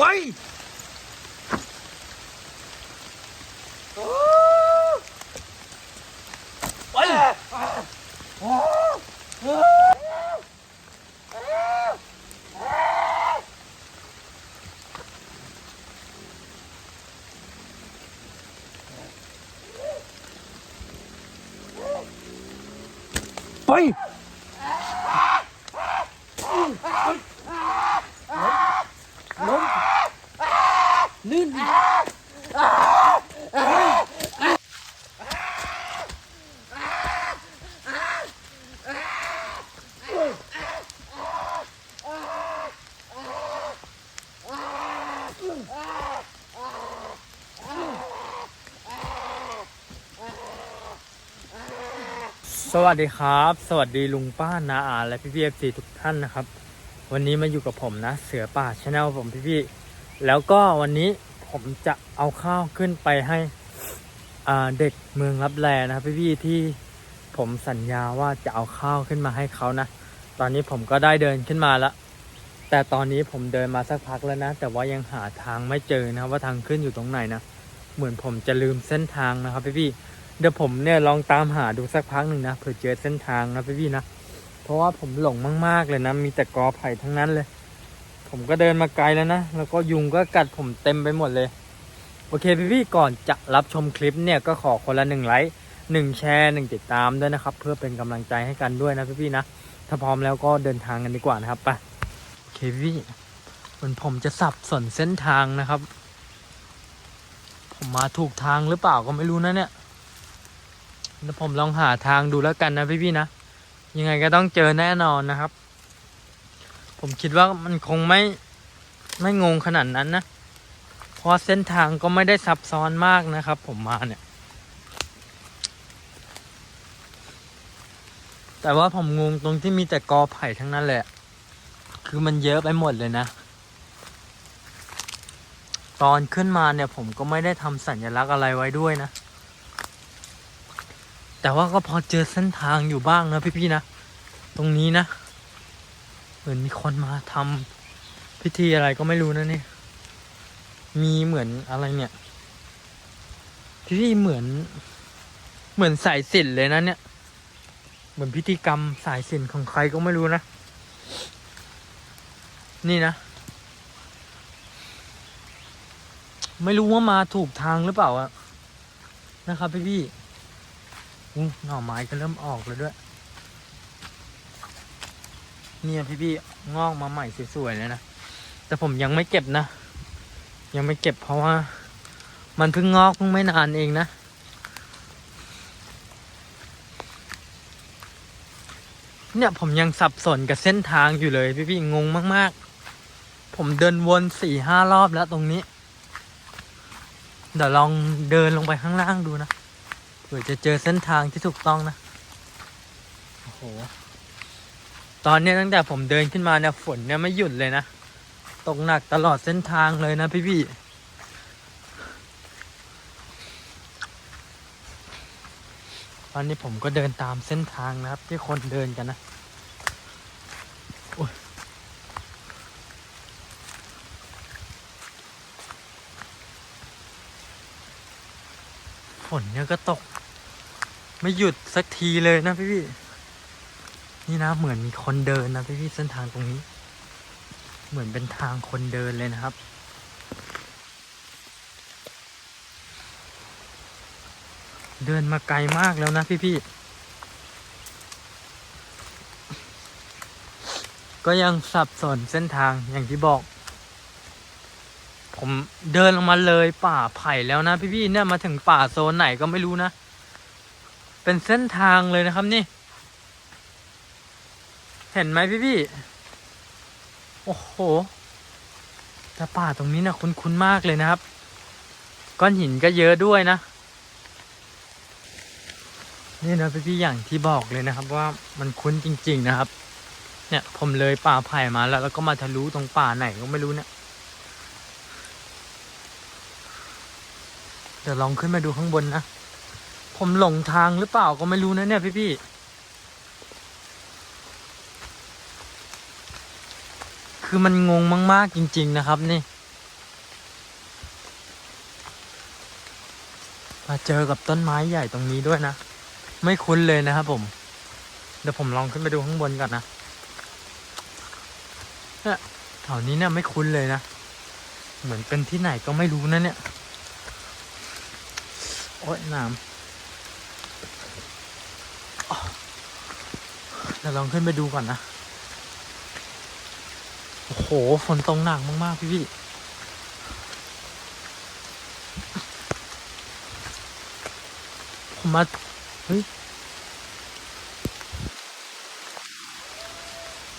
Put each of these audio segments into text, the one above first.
ไปไปไปล้มลื่นอีก สวัสดีครับ สวัสดีลุงป้านาอาและพี่พีเอฟซีทุกท่านนะครับ วันนี้มาอยู่กับผมนะ เสือป่าชาแนลผมพี่พี่ๆแล้วก็วันนี้ผมจะเอาข้าวขึ้นไปให้เด็กเมืองรับแลนะครับพี่พี่ๆที่ผมสัญญาว่าจะเอาข้าวขึ้นมาให้เขานะ ตอนนี้ผมก็ได้เดินขึ้นมาแล้วแต่ตอนนี้ผมเดินมาสักพักแล้วนะ แต่ว่ายังหาทางไม่เจอนะว่าทางขึ้นอยู่ตรงไหนนะเหมือนผมจะลืมเส้นทางนะครับพี่พี่ๆ เดี๋ยวผมเนี่ยลองตามหาดูสักพักหนึ่งนะเผื่อเจอเส้นทางนะพี่พี่นะ เพราะว่าผมหลงมาก ๆ เลยนะ มีแต่กอไผ่ทั้งนั้นเลย ผมก็เดินมาไกลแล้วนะ แล้วก็ยุงก็กัดผมเต็มไปหมดเลย โอเคพี่ๆก่อนจะรับชมคลิปเนี่ยก็ขอคนละหนึ่งไลค์หนึ่งแชร์หนึ่งติดตามด้วยนะครับ เพื่อเป็นกำลังใจให้กันด้วยนะพี่ๆนะถ้าพร้อมแล้วก็เดินทางกันดีกว่านะครับไปโอเคพี่เหมือนผมจะสับสนเส้นทางนะครับ ผมมาถูกทางหรือเปล่าก็ไม่รู้นะเนี่ย เดี๋ยวผมลองหาทางดูแล้วกันนะพี่ๆนะ ยังไงก็ต้องเจอแน่นอนนะครับ ผมคิดว่ามันคงไม่ไม่งงขนาดนั้นนะเพราะเส้นทางก็ไม่ได้ซับซ้อนมากนะครับ ผมมาเนี่ย แต่ว่าผมงงตรงที่มีแต่กอไผ่ทั้งนั้นแหละ คือมันเยอะไปหมดเลยนะ ตอนขึ้นมาเนี่ยผมก็ไม่ได้ทำสัญลักษณ์อะไรไว้ด้วยนะ แต่ว่าก็พอเจอเส้นทางอยู่บ้างนะพี่ๆนะ ตรงนี้นะ เหมือนมีคนมาทำพิธีอะไรก็ไม่รู้นะเนี่ย มีเหมือนอะไรเนี่ย พี่ๆเหมือน เหมือนสายสินเลยนะเนี่ย เหมือนพิธีกรรมสายสินของใครก็ไม่รู้นะ นี่นะ ไม่รู้ว่ามาถูกทางหรือเปล่าอะนะครับพี่ๆ อู้หน่อไม้ก็เริ่มออกแล้วด้วย เนี่ยพี่พี่งอกมาใหม่สวยๆเลยนะ แต่ผมยังไม่เก็บนะ ยังไม่เก็บเพราะว่า มันเพิ่งงอกเพิ่งไม่นานเองนะ เนี่ยผมยังสับสนกับเส้นทางอยู่เลยพี่พี่งงมาก ๆ ผมเดินวนสี่ห้ารอบแล้วตรงนี้ เดี๋ยวลองเดินลงไปข้างล่างดูนะ ผื่อจะเจอเส้นทางที่ถูกต้องนะ โอ้โห ตอนเนี้ยตั้งแต่ผมเดินขึ้นมาเนี่ยฝนเนี่ยไม่หยุดเลยนะ ตกหนักตลอดเส้นทางเลยนะพี่พี่ตอนนี้ผมก็เดินตามเส้นทางนะครับ ที่คนเดินกันนะโอ้ยฝนเนี่ยก็ตก ไม่หยุดสักทีเลยนะพี่พี่นี่นะเหมือนมีคนเดินนะพี่พี่เส้นทางตรงนี้ เหมือนเป็นทางคนเดินเลยนะครับ เดินมาไกลมากแล้วนะพี่พี่ก็ยังสับสนเส้นทางอย่างที่บอก ผมเดินลงมาเลยป่าไผ่แล้วนะพี่พี่เนี่ยมาถึงป่าโซนไหนก็ไม่รู้นะ เป็นเส้นทางเลยนะครับนี่ เห็นไหมพี่พี่โอ้โหแต่ป่าตรงนี้นะคุ้นๆมากเลยนะครับ ก้อนหินก็เยอะด้วยนะ นี่นะพี่พี่อย่างที่บอกเลยนะครับ ว่ามันคุ้นจริง ๆนะครับ เนี่ยผมเลยป่าไผ่มาแล้ว แล้วก็มาทะลุตรงป่าไหนก็ไม่รู้เนี่ยเดี๋ยวลองขึ้นมาดูข้างบนนะ ผมหลงทางหรือเปล่าก็ไม่รู้นะเนี่ยพี่พี่คือมันงงมาก ๆ จริง ๆ นะครับนี่ มาเจอกับต้นไม้ใหญ่ตรงนี้ด้วยนะ ไม่คุ้นเลยนะครับผม เดี๋ยวผมลองขึ้นไปดูข้างบนก่อนนะเนี่ยแถวนี้เนี่ยไม่คุ้นเลยนะ เหมือนเป็นที่ไหนก็ไม่รู้นะเนี่ย โอ๊ยน้ำ เดี๋ยวลองขึ้นไปดูก่อนนะ โอ้โห ฝนตกหนักมาก ๆ พี่พี่ผมมา เฮ้ย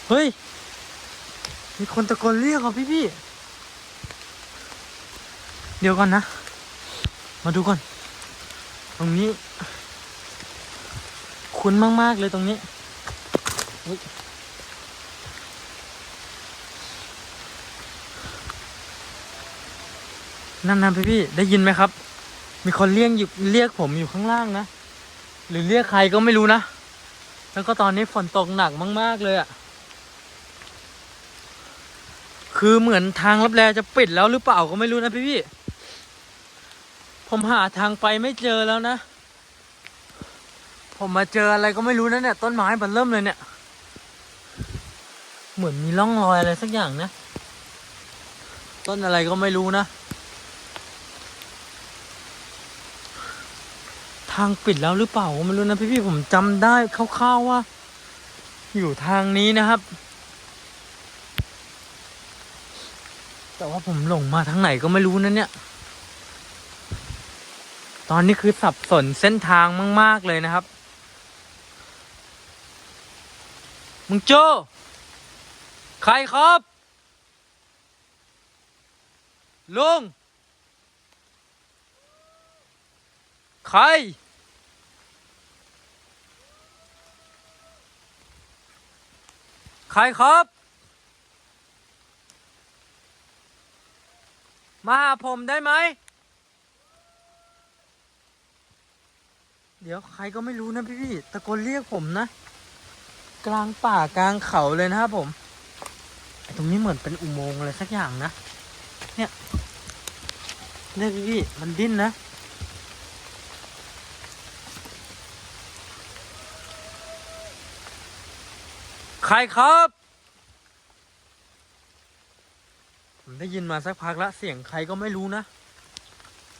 เฮ้ย มีคนตะโกนเรียกเหรอพี่พี่ เดี๋ยวก่อนนะ มาดูก่อน ตรงนี้ คุ้นมาก ๆ เลยตรงนี้ นั่นนะพี่พี่ได้ยินไหมครับ มีคนเรียกอยู่เรียกผมอยู่ข้างล่างนะ หรือเรียกใครก็ไม่รู้นะ แล้วก็ตอนนี้ฝนตกหนักมาก ๆ เลยอะ่ะ คือเหมือนทางลับแลจะปิดแล้วหรือเปล่าก็ไม่รู้นะพี่พี่ ผมหาทางไปไม่เจอแล้วนะ ผมมาเจออะไรก็ไม่รู้นะเนี่ย ต้นไม้มันเริ่มเลยเนี่ย เหมือนมีร่องรอยอะไรสักอย่างนะ ต้นอะไรก็ไม่รู้นะ ทางปิดแล้วหรือเปล่าไม่รู้นะพี่ๆผมจำได้คร่าวๆว่า อยู่ทางนี้นะครับ แต่ว่าผมหลงมาทางไหนก็ไม่รู้นะเนี่ย ตอนนี้คือสับสนเส้นทางมาก ๆ เลยนะครับ มึงโจ ใครครับ ลุง ใคร ใครครับ มาหาผมได้ไหม เดี๋ยวใครก็ไม่รู้นะพี่พี่ตะโกนเรียกผมนะ กลางป่ากลางเขาเลยนะครับผม ตรงนี้เหมือนเป็นอุโมงค์อะไรสักอย่างนะ เนี่ยเนี่ยพี่มันดิ้นนะ ใครครับ ผมได้ยินมาสักพักละ เสียงใครก็ไม่รู้นะ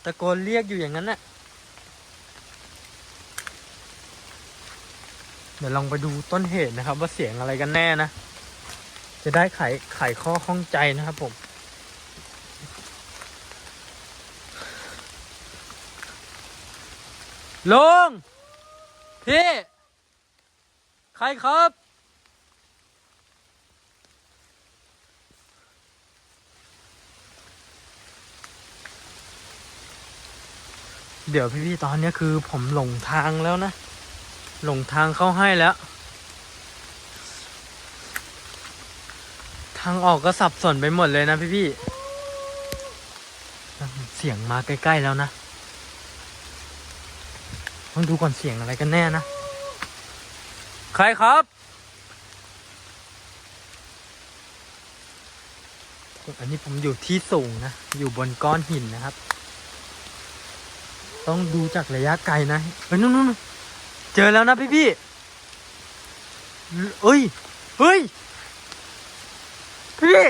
ตะโกนเรียกอยู่อย่างนั้นน่ะเดี๋ยวลองไปดูต้นเหตุนะครับ ว่าเสียงอะไรกันแน่นะ จะได้ไขไขข้อข้องใจนะครับผมลุงพี่ ใครครับ เดี๋ยวพี่ๆตอนนี้คือผมหลงทางแล้วนะ หลงทางเข้าให้แล้ว ทางออกก็สับสนไปหมดเลยนะพี่ๆเสียงมาใกล้ๆแล้วนะต้องดูก่อนเสียงอะไรกันแน่นะ ใครครับ อันนี้ผมอยู่ที่สูงนะ อยู่บนก้อนหินนะครับ ต้องดูจากระยะไกลนะเฮ้ยนู่นนู่นเจอแล้วนะพี่พี่เอ้ย เฮ้ย พี่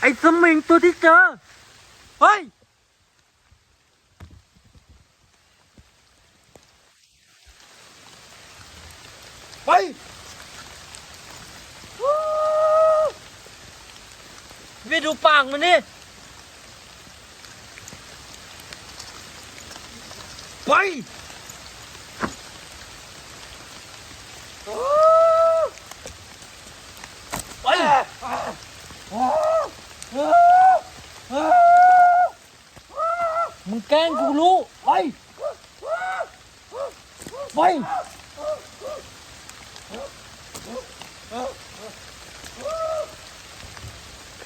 ไอ้สมิงตัวที่เจอ เฮ้ย ไปพี่ดูปากมันนี่ไป ไปมึงแกล้งกูรู้ไปไป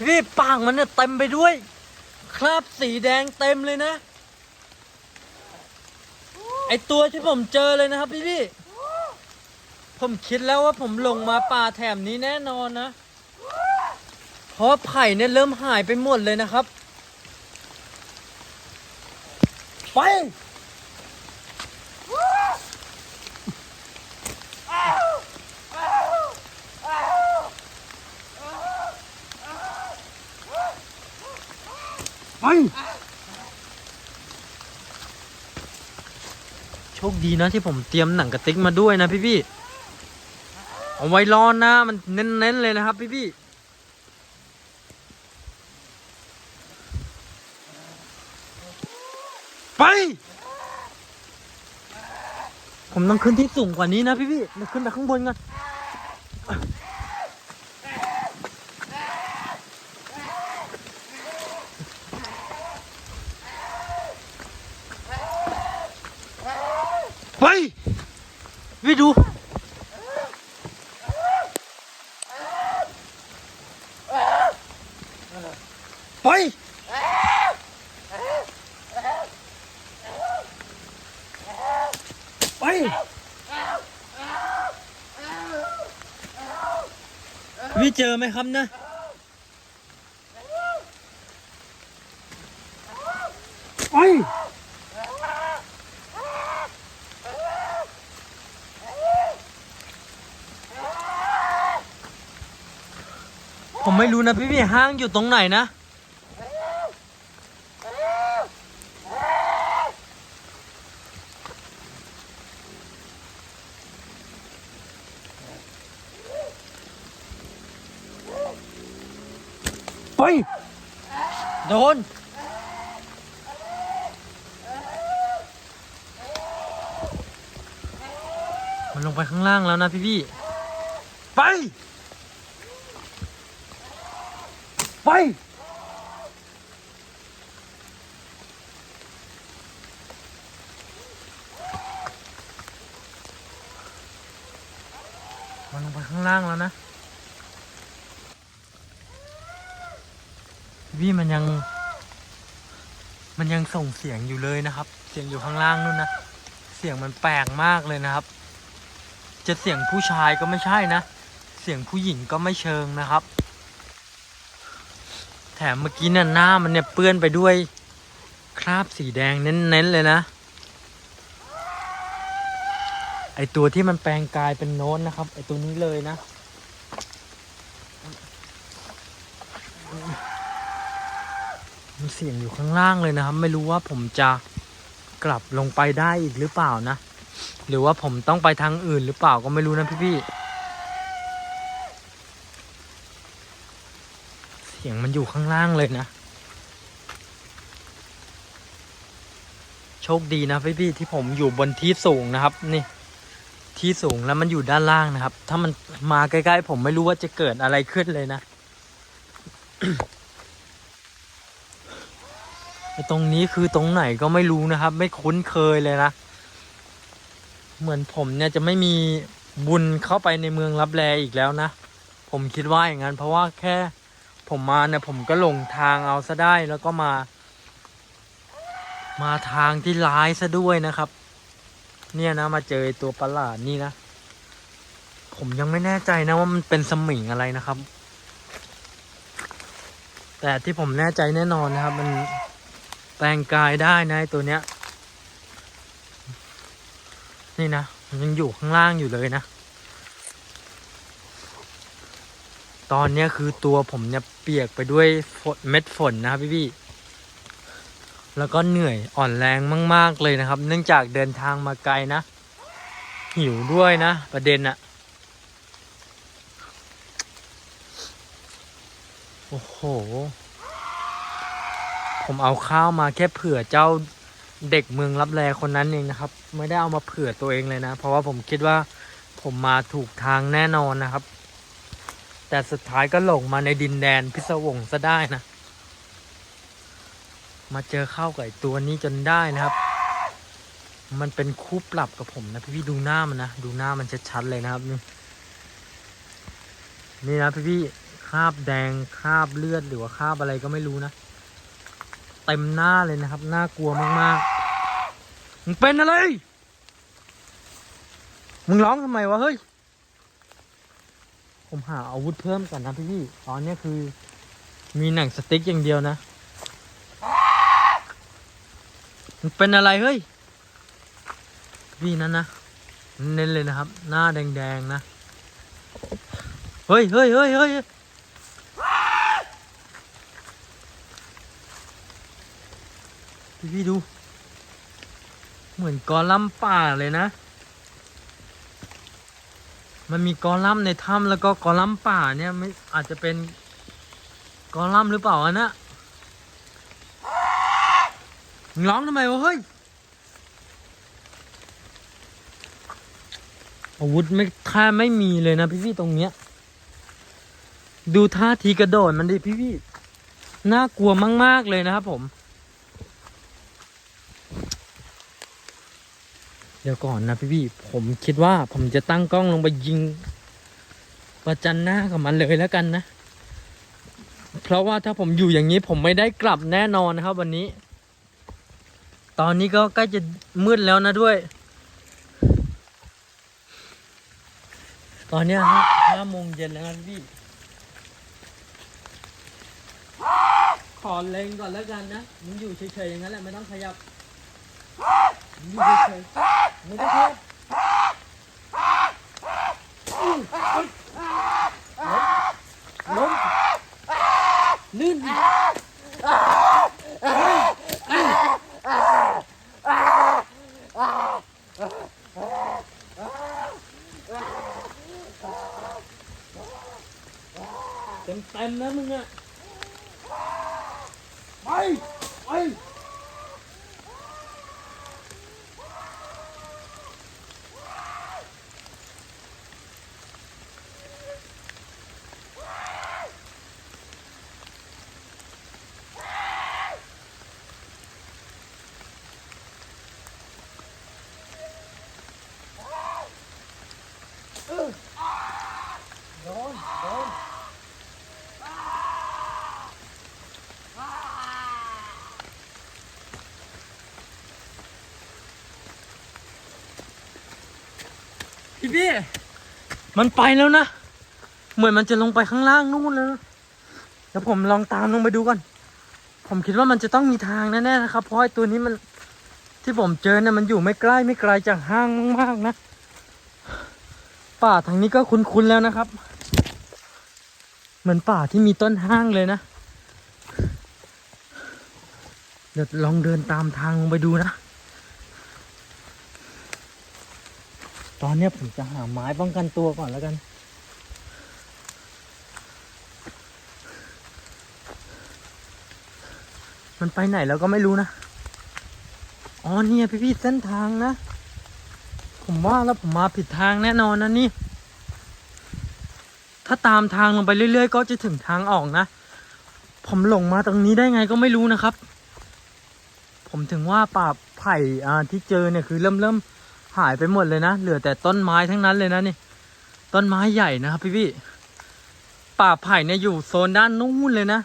พี่ปากมันเนี่ยเต็มไปด้วย คราบสีแดงเต็มเลยนะ ไอตัวที่ผมเจอเลยนะครับพี่พี่ ผมคิดแล้วว่าผมลงมาป่าแถมนี้แน่นอนนะ เพราะว่าไผ่เนี่ยเริ่มหายไปหมดเลยนะครับ ไปไปโชคดีนะที่ผมเตรียมหนังกระติกมาด้วยนะพี่พี่ๆ เอาไว้รอหน้ามันเน้นๆเลยนะครับพี่พี่ไป ผมต้องขึ้นที่สูงกว่านี้นะพี่พี่ๆเดี๋ยวขึ้นไปข้างบนก่อนไปพี่ดู ไป ไปพี่เจอไหมครับนะไปผมไม่รู้นะพี่พี่ห้างอยู่ตรงไหนนะ ไป โดนมันลงไปข้างล่างแล้วนะพี่พี่ไป ไป ๆมันลงไปข้างล่างแล้วนะ พี่มันยัง มันยัง ส่งเสียงอยู่เลยนะครับ เสียงอยู่ข้างล่างนู่นนะ เสียงมันแปลกมากเลยนะครับ จะเสียงผู้ชายก็ไม่ใช่นะ เสียงผู้หญิงก็ไม่เชิงนะครับ แถมเมื่อกี้นี่ยหน้ามันเนี่ยเปื้อนไปด้วยคราบสีแดงเน้นๆเลยนะ ไอตัวที่มันแปลงกายเป็นโน้นนะครับ ไอตัวนี้เลยนะ มันเสียงอยู่ข้างล่างเลยนะครับ ไม่รู้ว่าผมจะกลับลงไปได้อีกหรือเปล่านะ หรือว่าผมต้องไปทางอื่นหรือเปล่าก็ไม่รู้นะพี่ๆเสียงมันอยู่ข้างล่างเลยนะ โชคดีนะพี่ๆที่ผมอยู่บนที่สูงนะครับ นี่ที่สูงแล้วมันอยู่ด้านล่างนะครับ ถ้ามันมาใกล้ๆผมไม่รู้ว่าจะเกิดอะไรขึ้นเลยนะ ตรงนี้คือตรงไหนก็ไม่รู้นะครับ ไม่คุ้นเคยเลยนะ เหมือนผมเนี่ยจะไม่มีบุญเข้าไปในเมืองรับแลอีกแล้วนะ ผมคิดว่าอย่างนั้นเพราะว่าแค่ผมมาเนี่ยผมก็หลงทางเอาซะได้แล้วก็มา มาทางที่ร้ายซะด้วยนะครับ เนี่ยนะมาเจอตัวประหลาดนี่นะ ผมยังไม่แน่ใจนะว่ามันเป็นสมิงอะไรนะครับ แต่ที่ผมแน่ใจแน่นอนนะครับ มัน ปลงกายได้นะตัวเนี้ย นี่นะมันยังอยู่ข้างล่างอยู่เลยนะ ตอนเนี้ยคือตัวผมเนี่ยเปียกไปด้วยฝนเม็ดฝนนะครับพี่พี่ๆแล้วก็เหนื่อยอ่อนแรงมาก ๆ เลยนะครับ เนื่องจากเดินทางมาไกลนะ หิวด้วยนะ ประเด็นอะโอ้โห ผมเอาข้าวมาแค่เผื่อเจ้าเด็กเมืองรับแลคนนั้นเองนะครับ ไม่ได้เอามาเผื่อตัวเองเลยนะ เพราะว่าผมคิดว่าผมมาถูกทางแน่นอนนะครับ แต่สุดท้ายก็หลงมาในดินแดนพิศวงซะได้นะ มาเจอเข้ากับไอ้ตัวนี้จนได้นะครับ มันเป็นคู่ปรับกับผมนะพี่พี่ดูหน้ามันนะดูหน้ามันชัดๆเลยนะครับนี่นี่นะพี่พี่คราบแดงคราบเลือดหรือว่าคราบอะไรก็ไม่รู้นะ เต็มหน้าเลยนะครับ น่ากลัวมากๆ มึงเป็นอะไร มึงร้องทำไมวะเฮ้ย ผมหาอาวุธเพิ่มก่อนนะพี่พี่ๆตอนนี้คือ มีหนังสติ๊กอย่างเดียวนะมันเป็นอะไรเฮ้ย พี่นั่นนะ เน้นเลยนะครับ หน้าแดงๆนะ เฮ้ยเฮ้ยเฮ้ยเฮ้ย พี่ดู เหมือนกอลัมป่าเลยนะ มันมีกอลัมในถ้ำแล้วก็กอลัมป่าเนี่ยไม่อาจจะเป็นกอลัมหรือเปล่าอันนะร้องทำไมวะเฮ้ยอาวุธไม่แทบไม่มีเลยนะพี่พี่ๆตรงเนี้ย ดูท่าทีกระโดดมันดิพี่พี่ๆน่ากลัวมาก ๆ เลยนะครับผม เดี๋ยวก่อนนะพี่พี่ผมคิดว่าผมจะตั้งกล้องลงไปยิงประจันหน้ากับมันเลยแล้วกันนะ เพราะว่าถ้าผมอยู่อย่างนี้ผมไม่ได้กลับแน่นอนนะครับ วันนี้ ตอนนี้ก็ใกล้จะมืดแล้วนะด้วย ตอนนี้ห้าโมงเย็นแล้วนะพี่ ขอเล็งก่อนแล้วกันนะ มึงอยู่เฉยๆอย่างนั้นแหละไม่ต้องขยับ ไมึงอยู่เฉยๆไม่ต้องขยับอื้อล้มลื่นอีกเต็มเต็มนะมึงอะ ไปไป โดนโดน พี่พี่มันไปแล้วนะ เหมือนมันจะลงไปข้างล่างนู่นแล้วนะเดี๋ยวผมลองตามลงไปดูก่อน ผมคิดว่ามันจะต้องมีทางแน่ๆนะครับ เพราะไอ้ตัวนี้มันที่ผมเจอเนี่ยมันอยู่ไม่ใกล้ไม่ไกลจากห้างมากๆนะ ป่าทางนี้ก็คุ้นๆแล้วนะครับ เหมือนป่าที่มีต้นห้างเลยนะ เดี๋ยวลองเดินตามทางลงไปดูนะ ตอนนี้ผมจะหาไม้ป้องกันตัวก่อนแล้วกัน มันไปไหนแล้วก็ไม่รู้นะ อ๋อเนี่ยพี่ๆเส้นทางนะ ผมว่าแล้วผมมาผิดทางแน่นอนนะนี่ ถ้าตามทางลงไปเรื่อย ๆ ก็จะถึงทางออกนะ ผมหลงมาตรงนี้ได้ไงก็ไม่รู้นะครับ ผมถึงว่าป่าไผ่ที่เจอเนี่ยคือเริ่มเริ่ม หายไปหมดเลยนะ เหลือแต่ต้นไม้ทั้งนั้นเลยนะนี่ ต้นไม้ใหญ่นะครับพี่พี่ป่าไผ่เนี่ยอยู่โซนด้านนู้นเลยนะ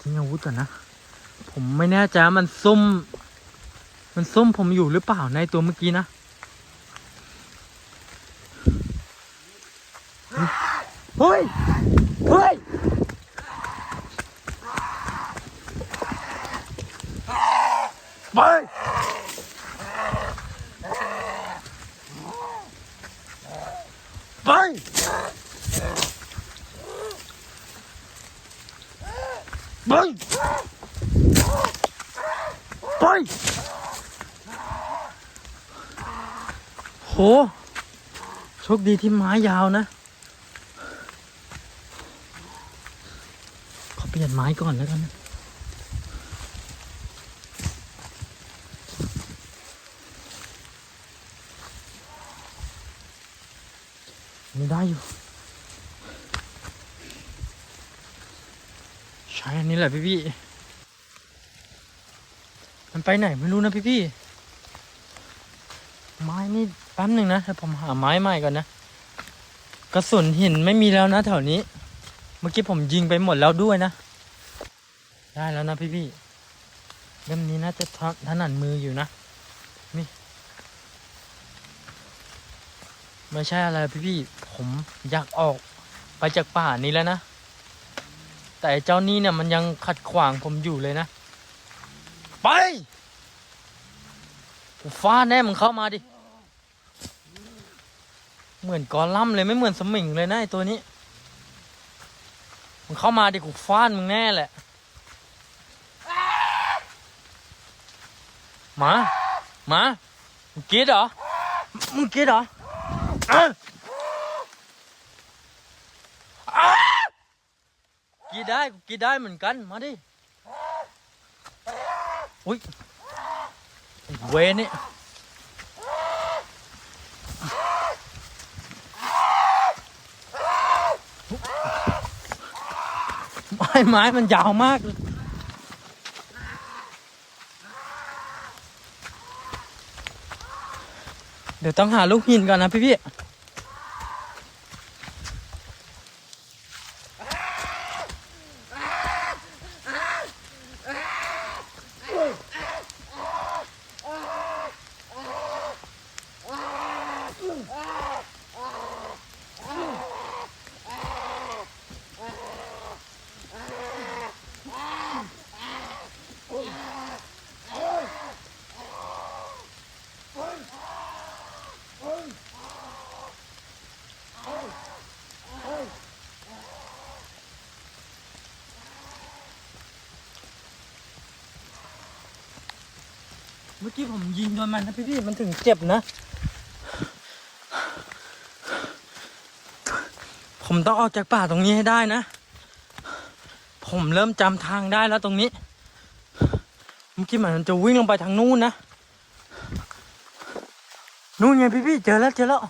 ทิ้งอาวุธก่อนนะ ผมไม่แน่ใจมันซุ่ม มันซุ่มผมอยู่หรือเปล่าในตัวเมื่อกี้นะ เฮ้ย เฮ้ย ไปไปไปไป โห โช คดีที่ไม้ยาวนะ ขอเปลี่ยนไม้ก่อนแล้วกันนะไม่ได้อยู่ ใช้อันนี้แหละพี่พี่ มันไปไหนไม่รู้นะพี่พี่ แป๊บหนึ่งนะเดี๋ยวผมหาไม้ใหม่ก่อนนะ กระสุนหินไม่มีแล้วนะแถวนี้ เมื่อกี้ผมยิงไปหมดแล้วด้วยนะ ได้แล้วนะพี่พี่เล่มนี้น่าจะถถนัดมืออยู่นะ นี่ ไม่ใช่อะไรพี่พี่ๆผมอยากออกไปจากป่านี้แล้วนะ แต่เจ้านี่เนี่ยมันยังขัดขวางผมอยู่เลยนะ ไปกูฟาดแน่มึงเข้ามาดิ เหมือนกอลัมเลยไม่เหมือนสมิงเลยนะไอตัวนี้มึงเข้ามาดิกูฟาดมึงแน่แหละหมาหมามึงกรีดเหรอมึงกรีดเหรออะอะกรีดได้กูกรีดได้เหมือนกันมาดิอุ้ยไอ้เวนี่ ไม้ไม้มันยาวมากเลยเดี๋ยวต้องหาลูกหินก่อนนะพี่พี่ เมื่อกี้ผมยิงโดนมันนะพี่พี่มันถึงเจ็บนะ ผมต้องออกจากป่าตรงนี้ให้ได้นะ ผมเริ่มจำทางได้แล้วตรงนี้ เมื่อกี้มันจะวิ่งลงไปทางนู้นนะ นู่นไงพี่พี่เจอแล้วเจอแล้ว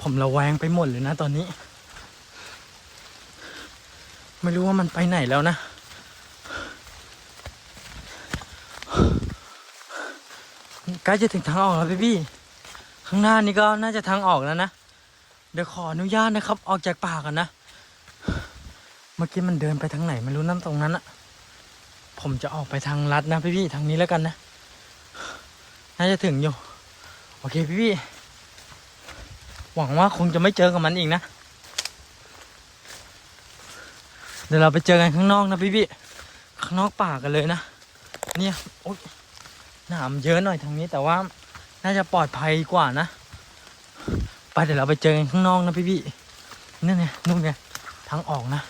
ผมระแวงไปหมดเลยนะตอนนี้ ไม่รู้ว่ามันไปไหนแล้วนะ ใกล้จะถึงทางออกแล้วพี่พี่ ข้างหน้านี้ก็น่าจะทางออกแล้วนะ เดี๋ยวขออนุญาตนะครับ ออกจากป่ากันนะ เมื่อกี้มันเดินไปทางไหนไม่รู้น้ำตรงนั้นอะผมจะออกไปทางลัดนะพี่พี่ทางนี้แล้วกันนะ น่าจะถึงอยู่ โอเคพี่พี่ หวังว่าคงจะไม่เจอกับมันอีกนะ เดี๋ยวเราไปเจอกันข้างนอกนะพี่พี่ข้างนอกป่ากันเลยนะ เนี่ยโอ๊ยหนามเยอะหน่อยทางนี้แต่ว่าน่าจะปลอดภัยกว่านะ ไปเดี๋ยวเราไปเจอกันข้างนอกนะพี่พี่นั่นไงนู่นไงทางออกนะ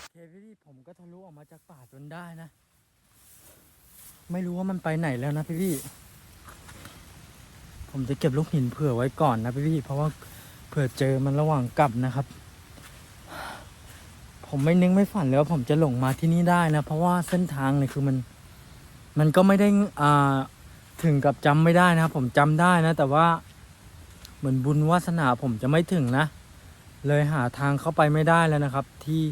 โอเคพี่พี่ผมก็ทะลุออกมาจากป่าจนได้นะ ไม่รู้ว่ามันไปไหนแล้วนะพี่พี่ผมจะเก็บลูกหินเผื่อไว้ก่อนนะพี่พี่เพราะว่าเผื่อเจอมันระหว่างกลับนะครับ ผมไม่นึกไม่ฝันเลยว่าผมจะหลงมาที่นี่ได้นะ เพราะว่าเส้นทางเนี่ยคือมัน มันก็ไม่ได้อ่าถึงกับจำไม่ได้นะผมจำได้นะ แต่ว่าเหมือนบุญวาสนาผมจะไม่ถึงนะ เลยหาทางเข้าไปไม่ได้แล้วนะครับ ที่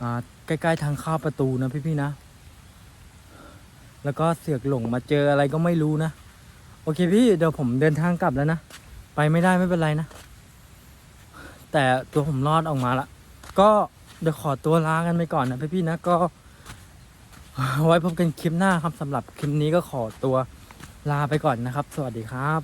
อ่าใกล้ๆทางเข้าประตูนะพี่ๆนะ แล้วก็เสือกหลงมาเจออะไรก็ไม่รู้นะ โอเคพี่เดี๋ยวผมเดินทางกลับแล้วนะ ไปไม่ได้ไม่เป็นไรนะ แต่ตัวผมรอดออกมาละก็ เดี๋ยวขอตัวลากันไปก่อนนะพี่ๆนะก็ ไว้พบกันคลิปหน้าครับสำหรับคลิปนี้ก็ขอตัวลาไปก่อนนะครับ สวัสดีครับ